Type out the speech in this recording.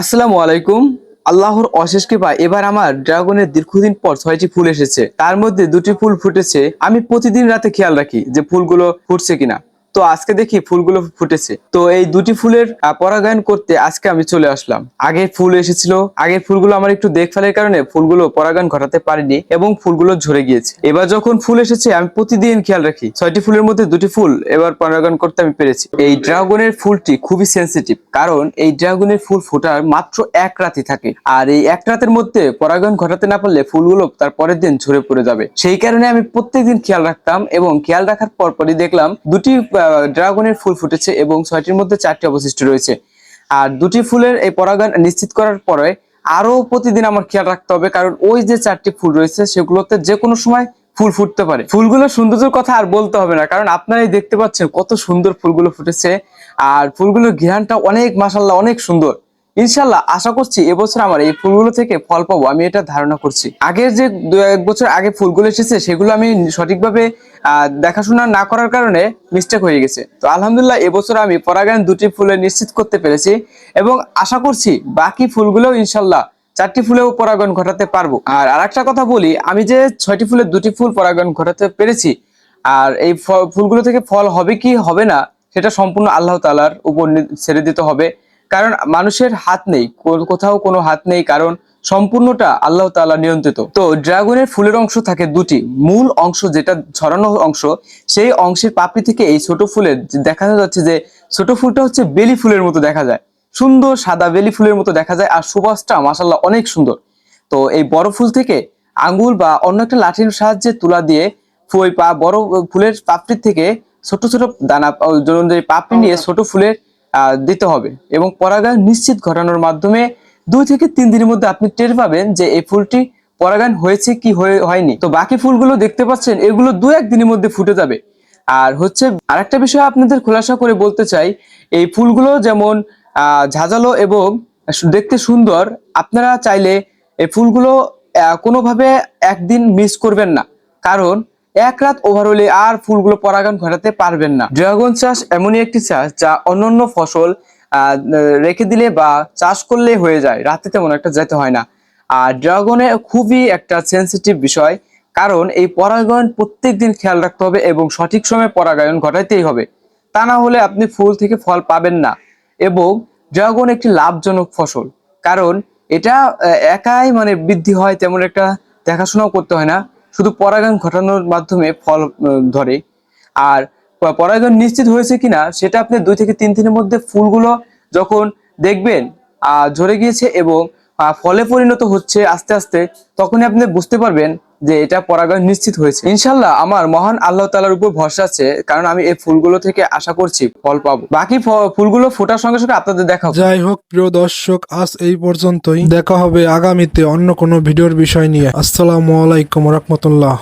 আসসালামু আলাইকুম। আল্লাহর অশেষ কৃপা, এবার আমার ড্রাগনের দীর্ঘদিন পর ছয়টি ফুল এসেছে। তার মধ্যে দুটি ফুল ফুটেছে। আমি প্রতিদিন রাতে খেয়াল রাখি যে ফুলগুলো ফুটছে কিনা। তো আজকে দেখি ফুলগুলো ফুটেছে। তো এই দুটি ফুলের পরাগায়ন করতে আজকে আমি চলে আসলাম। আগে ফুল এসেছিল, আগের ফুলগুলো আমার একটু দেখভালের কারণে ফুলগুলো পরাগায়ন ঘটাতে পারিনি এবং ফুলগুলো ঝরে গিয়েছে। এবার যখন ফুল এসেছে, আমি প্রতিদিন খেয়াল রাখি, ছয়টি ফুলের মধ্যে দুটি ফুল এবার পরাগায়ন করতে আমি পেরেছি। এই ড্রাগনের ফুলটি খুবই সেন্সিটিভ, কারণ এই ড্রাগনের ফুল ফোটার মাত্র এক রাতি থাকে। আর এই এক রাতের মধ্যে পরাগায়ন ঘটাতে না পারলে ফুলগুলো তার পরের দিন ঝরে পড়ে যাবে। সেই কারণে আমি প্রত্যেকদিন খেয়াল রাখতাম এবং খেয়াল রাখার পরপরই দেখলাম দুটি ড্রাগনের ফুল ফুটেছে এবং ছয়টির মধ্যে চারটি অবশিষ্ট রয়েছে। আর দুটি ফুলের এই পরাগায়ন নিশ্চিত করার পরে আরও প্রতিদিন আমার খেয়াল রাখতে হবে, কারণ ওই যে চারটি ফুল রয়েছে, সেগুলোতে যে কোনো সময় ফুল ফুটতে পারে। ফুলগুলোর সৌন্দর্যের কথা আর বলতে হবে না, কারণ আপনারাই দেখতে পাচ্ছেন কত সুন্দর ফুলগুলো ফুটেছে। আর ফুলগুলোর ঘ্রাণটা অনেক মাসাল্লাহ অনেক সুন্দর। ইনশাল্লাহ আশা করছি এবছর আমার এই ফুলগুলো থেকে ফল পাবো, আমি এটা ধারণা করছি। আগের যে দু এক বছর আগে ফুলগুলো এসেছে, সেগুলো আমি সঠিকভাবে দেখাশোনা না করার কারণে মিস্টেক হয়ে গেছে। তো আলহামদুলিল্লাহ এবছর আমি পরাগায়ন দুটি ফুলে নিশ্চিত করতে পেরেছি এবং আশা করছি বাকি ফুলগুলোও ইনশাল্লাহ চারটি ফুলেও পরাগায়ন ঘটাতে পারব। আর আরেকটা কথা বলি, আমি যে ছয়টি ফুলের দুটি ফুল পরাগায়ন ঘটাতে পেরেছি, আর এই ফুলগুলো থেকে ফল হবে কি হবে না, সেটা সম্পূর্ণ আল্লাহ তালার উপর ছেড়ে দিতে হবে। কারণ মানুষের হাত নেই কো- কোথাও কোনো হাত নেই কারণ সম্পূর্ণটা আল্লাহ তাআলা নিয়ন্ত্রিত। তো ড্রাগনের ফুলের অংশ থাকে দুটি মূল অংশ যেটা ছড়ানো অংশ সেই অংশের পাপড়ি থেকে এই ছোট ফুলের দেখা যাচ্ছে যে ছোট ফুলটা হচ্ছে বেলি ফুলের মতো দেখা যায়। সুন্দর সাদা বেলি ফুলের মতো দেখা যায় আর সুবাসটা মাসাল্লাহ অনেক সুন্দর। তো এই বড় ফুল থেকে আঙ্গুল বা অন্য একটা লাঠির সাহায্যে তুলা দিয়ে ফুল পা বড় ফুলের পাপড়ির থেকে ছোট ছোট দানা পাপড়ি নিয়ে ছোট ফুলের দিতে হবে। এবং পরাগায়ন নিশ্চিত ঘটানোর মাধ্যমে দুই থেকে তিন দিনের মধ্যে আপনি টের পাবেন যে এই ফুলটি পরাগায়ন হয়েছে কি হয়ে, হয়নি। তো বাকি ফুলগুলো দেখতে পাচ্ছেন, এগুলো দু এক দিনের মধ্যে ফুটে যাবে। আর হচ্ছে আরেকটা বিষয় আপনাদের খোলাসা করে বলতে চাই, এই ফুলগুলো যেমন ঝাঁঝালো এবং দেখতে সুন্দর, আপনারা চাইলে এই ফুলগুলো কোনোভাবে একদিন মিস করবেন না। কারণ এক রাত ওভার হলে আর ফুলগুলো পরাগায়ন ঘটাতে পারবেন না। ড্রাগন চাষ এমনই একটি চাষ যা অন্যান্য ফসল রেখে দিলে বা চাষ করলে হয়ে যায়। রাতে তেমন একটা যেতে হয় না। আর ড্রাগনে খুবই একটা সেন্সিটিভ বিষয়, কারণ এই পরাগায়ন প্রত্যেক দিন খেয়াল রাখতে হবে এবং সঠিক সময়ে পরাগায়ন ঘটাইতেই হবে। তা না হলে আপনি ফুল থেকে ফল পাবেন না। এবং ড্রাগন একটি লাভজনক ফসল, কারণ এটা একাই মানে বৃদ্ধি হয় তেমন একটা দেখাশোনাও করতে হয় না। শুধু পরাগায়ন ঘটানোর মাধ্যমে ফল ধরে। আর পরাগায়ন নিশ্চিত হয়েছে কিনা, সেটা আপনি দুই থেকে তিন দিনের মধ্যে ফুলগুলো যখন দেখবেন ঝরে গিয়েছে এবং ফলে পরিণত হচ্ছে আস্তে আস্তে, তখনই আপনি বুঝতে পারবেন যে এটা পরাগায়ন নিশ্চিত হয়েছে। ইনশাল্লাহ আমার মহান আল্লাহ তালার উপর ভরসা আছে, কারণ আমি এই ফুলগুলো থেকে আশা করছি ফল পাবো। বাকি ফুলগুলো ফোটার সঙ্গে সঙ্গে আপনাদের দেখা যাই হোক, প্রিয় দর্শক, আজ এই পর্যন্তই। দেখা হবে আগামীতে অন্য কোনো ভিডিওর বিষয় নিয়ে। আসসালামু আলাইকুম রহমতুল্লাহ।